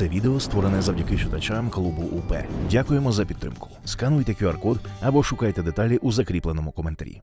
Це відео створене завдяки читачам клубу УП. Дякуємо за підтримку. Скануйте QR-код або шукайте деталі у закріпленому коментарі.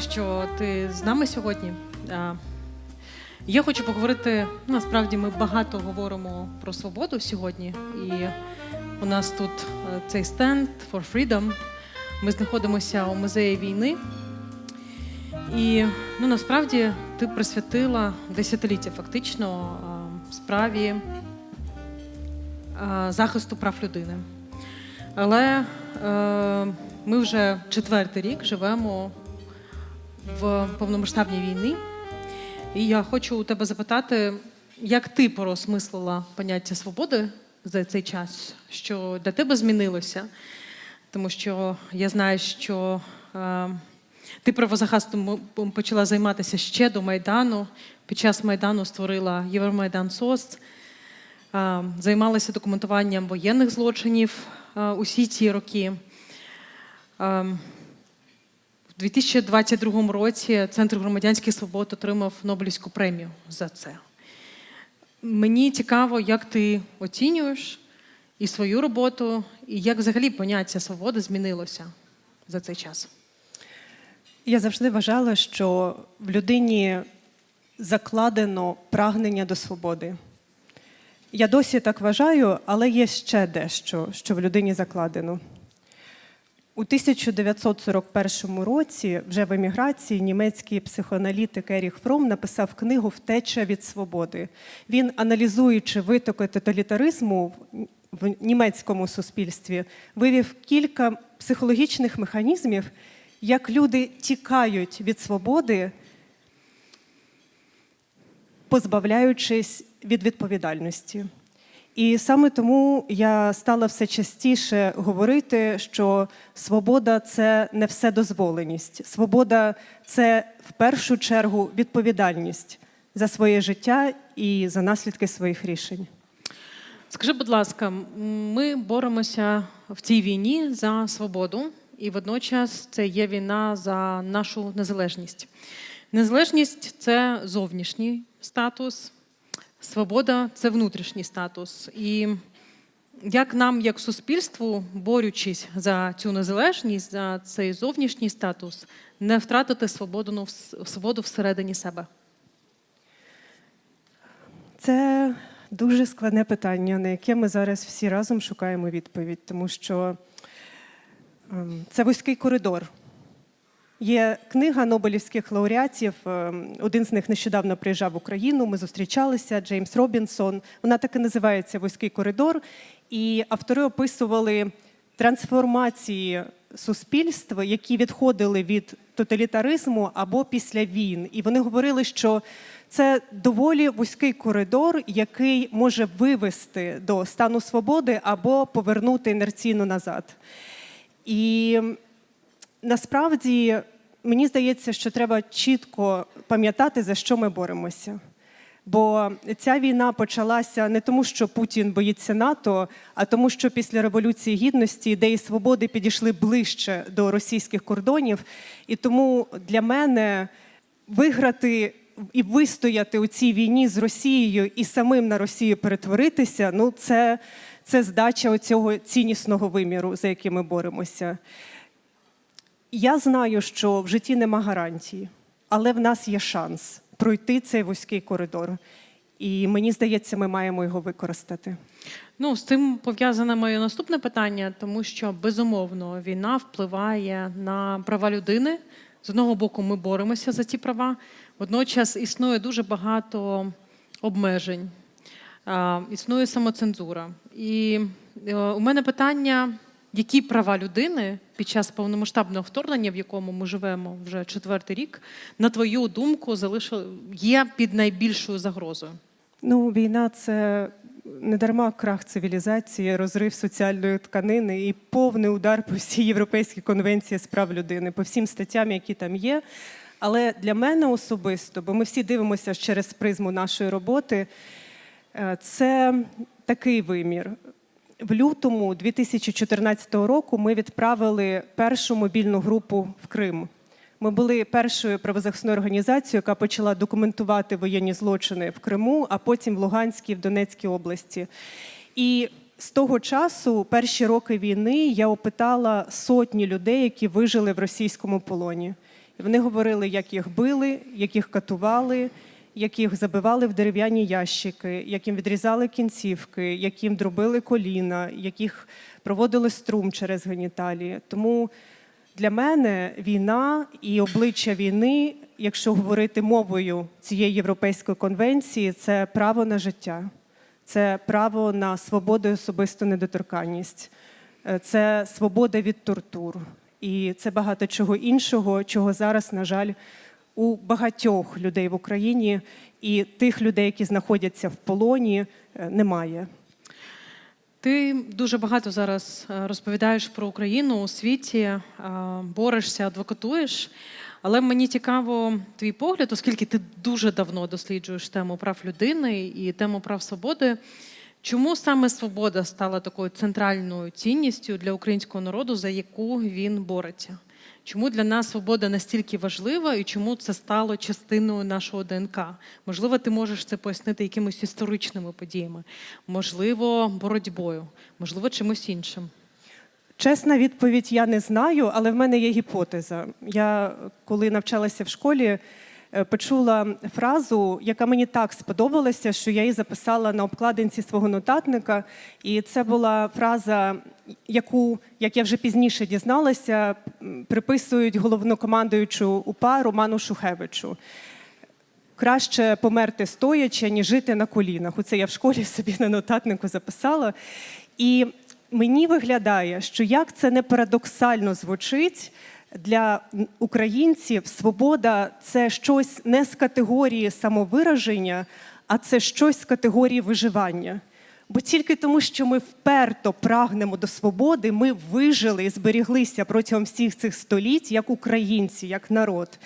Що ти з нами сьогодні. Я хочу поговорити. Насправді ми багато говоримо про свободу сьогодні, і у нас тут е, цей стенд for freedom. Ми знаходимося у музеї війни. І ну, насправді ти присвятила десятиліття фактично справі захисту прав людини. Але е, ми вже четвертий рік живемо в повномасштабній війні. І я хочу у тебе запитати, як ти порозмислила поняття свободи за цей час, що для тебе змінилося? Тому що я знаю, що е, ти правозахистом почала займатися ще до Майдану. Під час Майдану створила Євромайдан СОС, е, займалася документуванням воєнних злочинів е, усі ці роки. Е, у 2022 році Центр громадянських свобод отримав Нобелівську премію за це. Мені цікаво, як ти оцінюєш і свою роботу, і як взагалі поняття свободи змінилося за цей час. Я завжди вважала, що в людині закладено прагнення до свободи. Я досі так вважаю, але є ще дещо, що в людині закладено. У 1941 році, вже в еміграції, німецький психоаналітик Еріх Фром написав книгу Втеча від свободи. Він, аналізуючи витоки тоталітаризму в німецькому суспільстві, вивів кілька психологічних механізмів, як люди тікають від свободи, позбавляючись від відповідальності. І саме тому я стала все частіше говорити, що свобода це не вседозволеність. Свобода це в першу чергу відповідальність за своє життя і за наслідки своїх рішень. Скажи, будь ласка, ми боремося в цій війні за свободу, і водночас це є війна за нашу незалежність. Незалежність це зовнішній статус, свобода це внутрішній статус. І як нам, як суспільству, борючись за цю незалежність, за цей зовнішній статус, не втратити свободу, свободу всередині себе? Це дуже складне питання, на яке ми зараз всі разом шукаємо відповідь, тому що ем, це вузький коридор. Є книга Нобелівських лауреатів. ем, Один з них нещодавно приїжджав в Україну. Ми зустрічалися. Джеймс Робінсон. Вона так і називається Вузький коридор. І автори описували трансформації суспільства, які відходили від тоталітаризму або після війн. І вони говорили, що це доволі вузький коридор, який може вивести до стану свободи або повернути інерційно назад. І насправді мені здається, що треба чітко пам'ятати, за що ми боремося. Бо ця війна почалася не тому, що Путін боїться НАТО, а тому, що після Революції Гідності ідеї свободи підійшли ближче до російських кордонів. І тому для мене виграти і вистояти у цій війні з Росією і самим на Росію перетворитися ну це, це здача оцього ціннісного виміру, за яким ми боремося. Я знаю, що в житті нема гарантії, але в нас є шанс пройти цей вузький коридор. І мені здається, ми маємо його використати. Ну, з цим пов'язане моє наступне питання, тому що безумовно війна впливає на права людини. З одного боку, ми боремося за ці права. Водночас існує дуже багато обмежень, існує самоцензура. І е, у мене питання: які права людини під час повномасштабного вторгнення, в якому ми живемо вже четвертий рік, на твою думку, залишили є під найбільшою загрозою? Ну, війна це недарма крах цивілізації, розрив соціальної тканини і повний удар по всій Європейській конвенції з прав людини, по всім статтям, які там є. Але для мене особисто, бо ми всі дивимося через призму нашої роботи, е, це такий вимір. В лютому 2014 року ми відправили першу мобільну групу в Крим. Ми були першою правозахисною організацією, яка почала документувати воєнні злочини в Криму, а потім в Луганській, в Донецькій області. І з того часу, перші роки війни, я опитала сотні людей, які вижили в російському полоні. Вони говорили, як їх били, як їх катували, як їх забивали в дерев'яні ящики, як їм відрізали кінцівки, як їм дробили коліна, як їх проводили струм через геніталії. Тому для мене війна і обличчя війни, якщо говорити мовою цієї європейської конвенції, це право на життя, це право на свободу і особисту недоторканність, е, це свобода від тортур. І це багато чого іншого, чого зараз, на жаль, у багатьох людей в Україні і тих людей, які знаходяться в полоні, е, немає. Ти дуже багато зараз е, розповідаєш про Україну у світі, е, борешся, адвокатуєш. Але мені цікаво твій погляд, оскільки ти дуже давно досліджуєш тему прав людини і тему прав свободи. Чому саме свобода стала такою центральною цінністю для українського народу, за яку він бореться? Чому для нас свобода настільки важлива і чому це стало частиною нашого ДНК? Можливо, ти можеш це пояснити якимись історичними подіями, можливо, боротьбою, можливо, чимось іншим. Чесна відповідь я не знаю, але в мене є гіпотеза. Я коли навчалася в школі, почула фразу, яка мені так сподобалася, що я її записала на обкладинці свого нотатника. І це була фраза, яку, як я вже пізніше дізналася, приписують головнокомандуючу УПА Роману Шухевичу. Краще померти стоячи, ніж жити на колінах. Оце я в школі собі на нотатнику записала. І мені виглядає, що як це не парадоксально звучить для українців, свобода це щось не з категорії самовираження, а це щось з категорії виживання. Бо тільки тому, що ми вперто прагнемо до свободи, ми вижили і зберіглися протягом всіх цих століть як українці, як народ.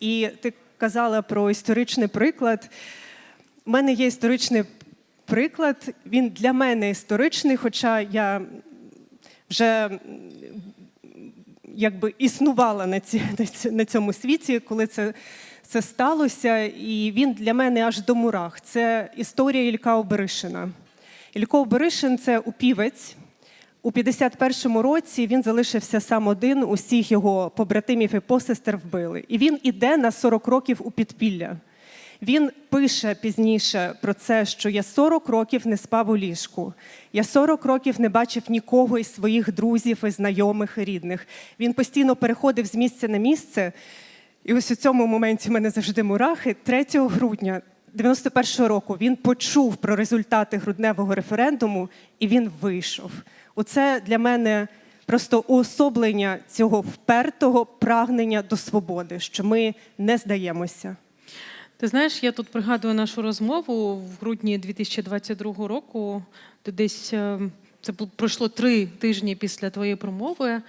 І ти казала про історичний приклад. У мене є історичний приклад. Він для мене історичний, хоча я вже якби існувала на, ці, на цьому світі, коли це, це сталося. І він для мене аж до мурах. Це історія Ілька Оберишина. Ілько Оберишин це упівець. У 51-му році він залишився сам один, усіх його побратимів і посестер вбили. І він іде на 40 років у підпілля. Він пише пізніше про це, що я 40 років не спав у ліжку. Я 40 років не бачив нікого із своїх друзів, і знайомих і рідних. Він постійно переходив з місця на місце. І ось у цьому моменті мене завжди мурахи. 3 грудня 91-го року він почув про результати грудневого референдуму і він вийшов. Оце для мене просто уособлення цього впертого прагнення до свободи, що ми не здаємося. Ти знаєш, я тут пригадую нашу розмову в грудні 2022 року. Ти десь е, це пройшло три тижні після твоєї промови. е,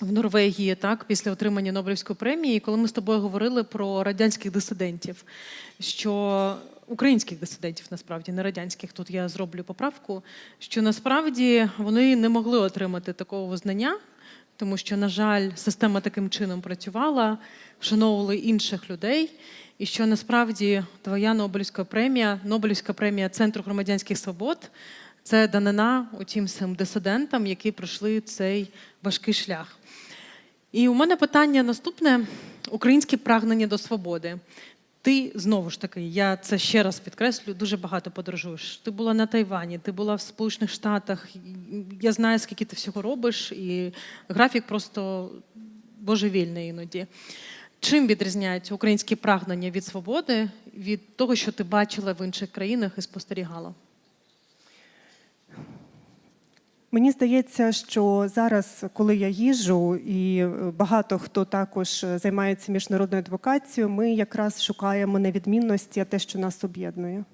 В Норвегії, так, після отримання Нобелівської премії, коли ми з тобою говорили про радянських дисидентів, що українських дисидентів насправді не радянських, тут я зроблю поправку, що насправді вони не могли отримати такого визнання, тому що, на жаль, система таким чином працювала, вшановували інших людей, і що насправді твоя Нобелівська премія, Нобелівська премія Центру громадянських свобод це данина утім цим дисидентам, які пройшли цей важкий шлях. І у мене питання наступне: українське прагнення до свободи. Ти знову ж таки, я це ще раз підкреслю, дуже багато подорожуєш. Ти була на Тайвані, ти була в Сполучених Штатах. Я знаю, скільки ти всього робиш, і графік просто божевільний іноді. Чим відрізняється українське прагнення від свободи від того, що ти бачила в інших країнах і спостерігала? Мені здається, що зараз, коли я їжджу, і е, багато хто також е, займається міжнародною адвокацією, ми якраз шукаємо невідмінності, а те, що нас об'єднує.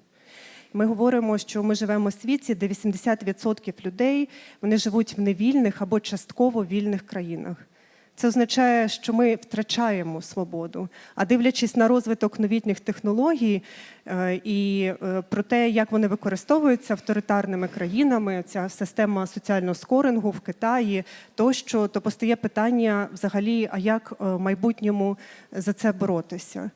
Ми говоримо, що ми живемо в світі, де 80% людей вони живуть в невільних або частково вільних країнах. Це означає, що ми втрачаємо свободу. А дивлячись на розвиток новітніх технологій е, і е, про те, як вони використовуються авторитарними країнами, ця система соціального скорингу в Китаї, тощо, то постає питання взагалі, а як е, в майбутньому за це боротися?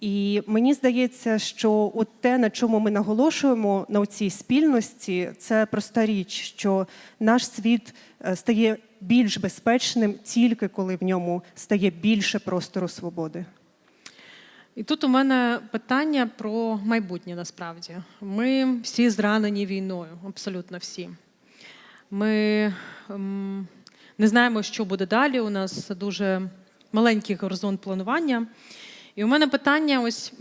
І мені здається, що от те, на чому ми наголошуємо на цій спільності, це проста річ, що наш світ стає більш безпечним тільки коли в ньому стає більше простору свободи. І тут у мене питання про майбутнє насправді. Ми всі зранені війною, абсолютно всі. Ми ем, не знаємо, що буде далі. У нас дуже маленький горизонт планування. І у мене питання: ось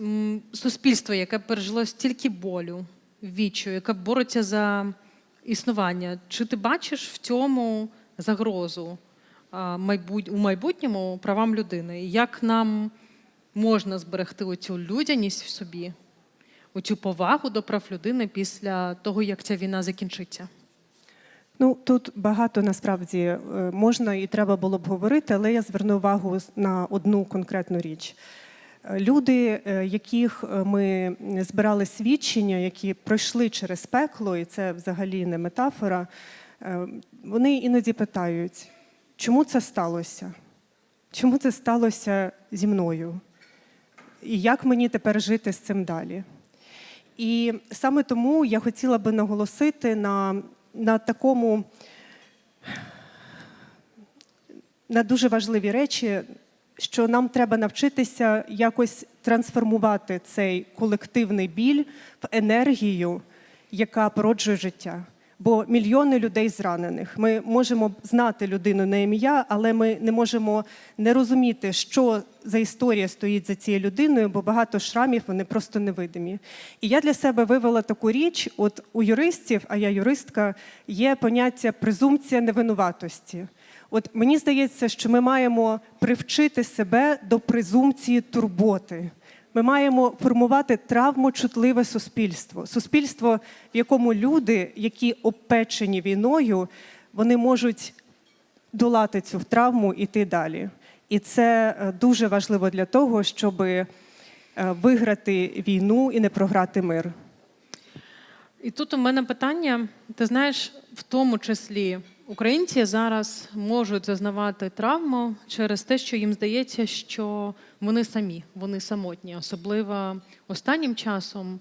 суспільство, яке пережило стільки болю, відчаю, яке бореться за існування. Чи ти бачиш в цьому загрозу у майбутньому правам людини? Як нам можна зберегти оцю людяність в собі, оцю повагу до прав людини після того, як ця війна закінчиться? Ну тут багато насправді е, можна і треба було б говорити, але я зверну увагу на одну конкретну річ. Е, Люди, е, яких ми збирали свідчення, які пройшли через пекло, і це взагалі не метафора, вони іноді питають, чому це сталося? Чому це сталося зі мною? І як мені тепер жити з цим далі? І саме тому я хотіла би наголосити на, на такому на дуже важливі речі, що нам треба навчитися якось трансформувати цей колективний біль в енергію, яка породжує життя. Бо мільйони людей зранених. Ми можемо знати людину на ім'я, але ми не можемо не розуміти, що за історія стоїть за цією людиною, бо багато шрамів вони просто невидимі. І я для себе вивела таку річ: от у юристів, а я юристка, є поняття презумпція невинуватості. От мені здається, що ми маємо привчити себе до презумпції турботи. Ми маємо формувати травмочутливе суспільство, суспільство, в якому люди, які обпечені війною, вони можуть долати цю травму і йти далі. І це е, дуже важливо для того, щоб е, виграти війну і не програти мир. І тут у мене питання: ти знаєш, в тому числі українці зараз можуть зазнавати травму через те, що їм здається, що вони самі, вони самотні, особливо останнім часом.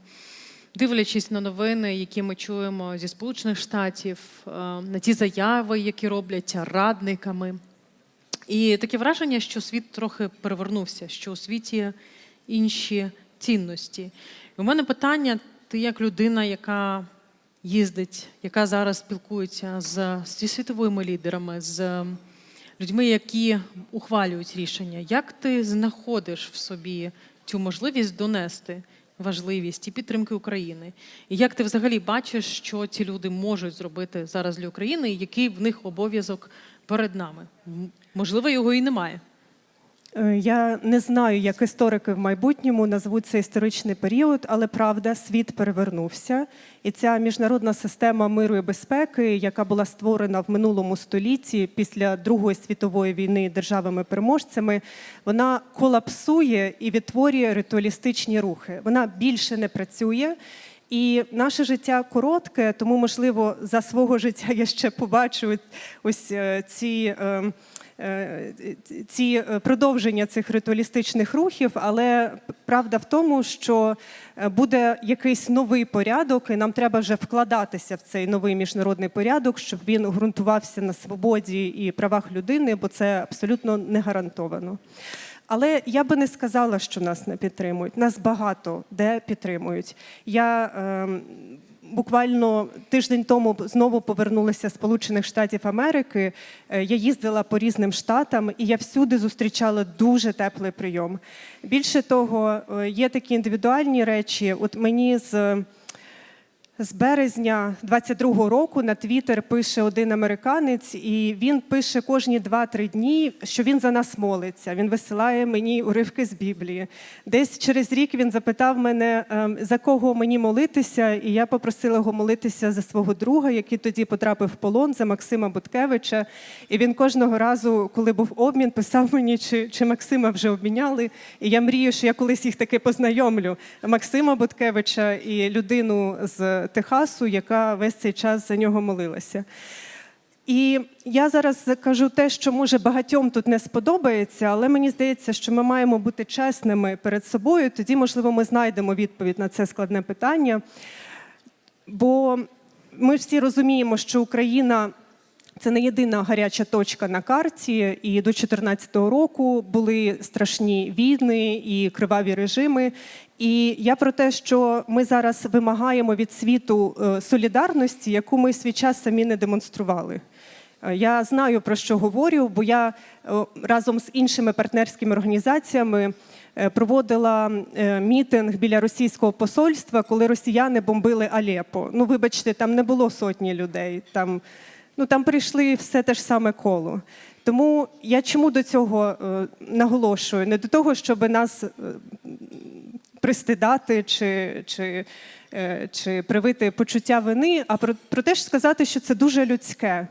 Дивлячись на новини, які ми чуємо зі Сполучених Штатів, е, на ті заяви, які робляться радниками, і таке враження, що світ трохи перевернувся, що у світі інші цінності. І у мене питання: ти як людина, яка їздить, яка зараз спілкується з, зі світовими лідерами, з людьми, які ухвалюють рішення, як ти знаходиш в собі цю можливість донести важливість і підтримки України? І як ти взагалі бачиш, що ці люди можуть зробити зараз для України, і який в них обов'язок перед нами? Можливо, його і немає. Е, Я не знаю, як історики в майбутньому назвуть цей історичний період, але правда, світ перевернувся. І ця міжнародна система миру і безпеки, яка була створена в минулому столітті після Другої світової війни державами-переможцями, вона колапсує і відтворює ритуалістичні рухи. Вона більше не працює. І наше життя коротке, тому можливо за свого життя я ще побачу ось е, ці. е, ці е, продовження цих ритуалістичних рухів, але правда в тому, що е, буде якийсь новий порядок, і нам треба вже вкладатися в цей новий міжнародний порядок, щоб він ґрунтувався на свободі і правах людини, бо це абсолютно не гарантовано. Але я би не сказала, що нас не підтримують. Нас багато де підтримують. Я ем, буквально тиждень тому знову повернулася з Сполучених Штатів Америки. Е, Я їздила по різним штатам, і я всюди зустрічала дуже теплий прийом. Більше того, е, є такі індивідуальні речі. От мені з З березня 22-го року на Твіттер пише один американець, і він пише кожні 2-3 дні, що він за нас молиться. Він висилає мені уривки з Біблії. Десь через рік він запитав мене, ем, за кого мені молитися, і я попросила його молитися за свого друга, який тоді потрапив в полон, за Максима Буткевича. І він кожного разу, коли був обмін, писав мені, чи, чи Максима вже обміняли. І я мрію, що я колись їх таки познайомлю. Максима Буткевича і людину з Техасу, яка весь цей час за нього молилася. І я зараз кажу те, що може багатьом тут не сподобається, але мені здається, що ми маємо бути чесними перед собою. Тоді, можливо, ми знайдемо відповідь на це складне питання. Бо ми всі розуміємо, що Україна це не єдина гаряча точка на карті, і до 2014 року були страшні війни і криваві режими. І я про те, що ми зараз вимагаємо від світу е, солідарності, яку ми свій час самі не демонстрували. Е, Я знаю про що говорю, бо я е, разом з іншими партнерськими організаціями проводила мітинг біля російського посольства, коли росіяни бомбили Алепо. Ну, вибачте, там не було сотні людей. Там, ну, там прийшли все те ж саме коло. Тому я чому до цього е, наголошую? Не до того, щоб нас е, пристидати чи, чи, е, чи привити почуття вини, а про, про те, що сказати, що це дуже людське.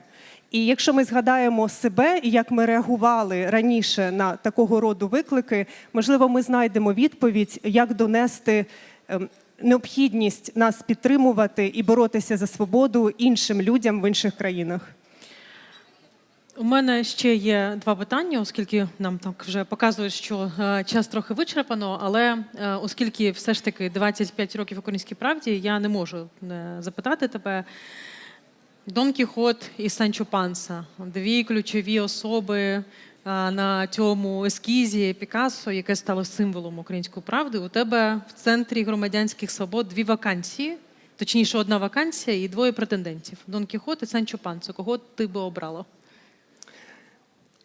І якщо ми згадаємо себе і як ми реагували раніше на такого роду виклики, можливо, ми знайдемо відповідь, як донести ем, необхідність нас підтримувати і боротися за свободу іншим людям в інших країнах. У мене ще є два питання, оскільки нам так вже показують, що е, час трохи вичерпано, але е, оскільки все ж таки 25 років українській правді, я не можу не запитати тебе. Дон Кіхот і Санчо Панса дві ключові особи на цьому ескізі Пікассо, яке стало символом української правди. У тебе в центрі громадянських свобод дві вакансії, точніше, одна вакансія і двоє претендентів: Дон Кіхот і Санчо Пансо. Кого ти би обрала?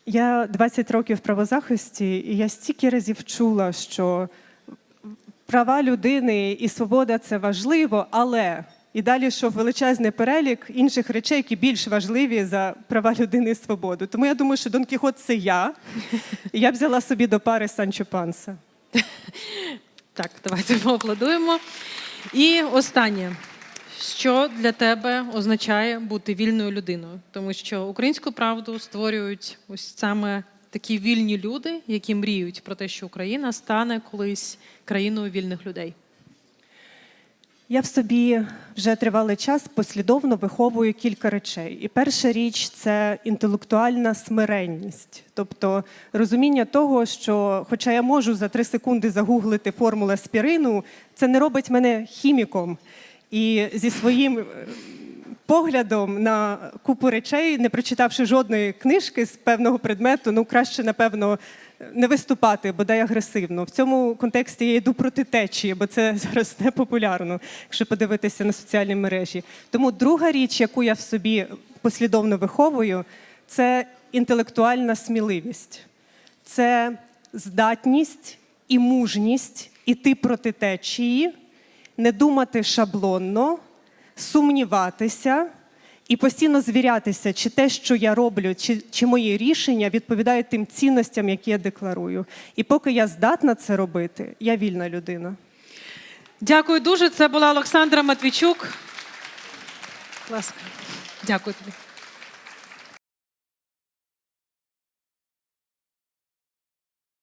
Я 20 років в правозахисті, і я стільки разів чула, що права людини і свобода це важливо, але і далі йшов величезний перелік інших речей, які більш важливі за права людини і свободу. Тому я думаю, що Дон Кіхот це я. І я взяла собі до пари Санчо Панса. Так, давайте поаплодуємо. І останнє. Що для тебе означає бути вільною людиною? Тому що українську правду створюють ось саме такі вільні люди, які мріють про те, що Україна стане колись країною вільних людей. Я в собі вже тривалий час послідовно виховую кілька речей. І перша річ це інтелектуальна смиренність, тобто розуміння того, що, хоча я можу за три секунди загуглити формулу аспірину, це не робить мене хіміком. І зі своїм е, поглядом на купу речей, не прочитавши жодної книжки з певного предмету, ну краще, напевно, не виступати, бодай агресивно. В цьому контексті я йду проти течії, бо це зараз не популярно, якщо подивитися на соціальні мережі. Тому друга річ, яку я в собі послідовно виховую, це інтелектуальна сміливість. Це здатність і мужність іти проти течії, не думати шаблонно, сумніватися і постійно звірятися, чи те, що я роблю, чи, чи мої рішення відповідають тим цінностям, які я декларую. І поки я здатна це робити, я вільна людина. Дякую дуже. Це була Олександра Матвійчук. Ласка. Дякую тобі.